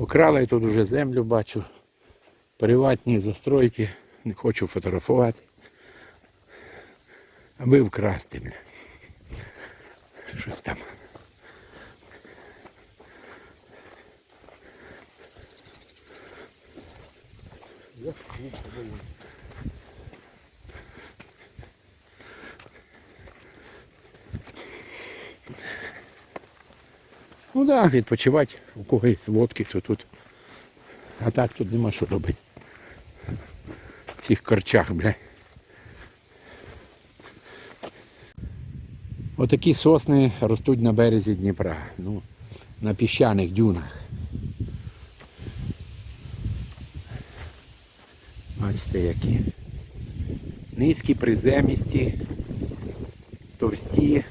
Покрали тут уже землю бачу. Приватні застройки. Не хочу фотографувати. Аби вкрасти. Бля. Щось там. Ну так, да, відпочивати, у когось лодки, то тут. А так тут нема що робити. В цих корчах, бля. Отакі сосни ростуть на березі Дніпра, ну, на піщаних дюнах. Бачите, які. Низькі, приземісті, товсті,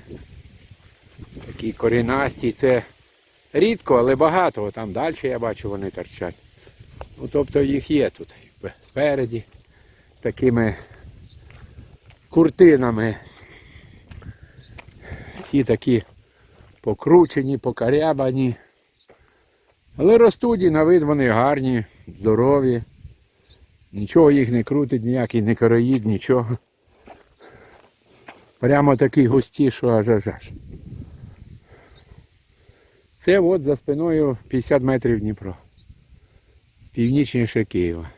такі корінасті. Це рідко, але багато. Там далі я бачу, вони торчать. Ну, тобто їх є тут. Спереді. Такими куртинами. Всі такі покручені, покарябані. Але ростуть і на вид вони гарні, здорові. Нічого їх не крутить, ніякий не короїд, нічого. Прямо такі густі, що аж аж аж. Це от за спиною 50 метрів Дніпро. Північніше Києва.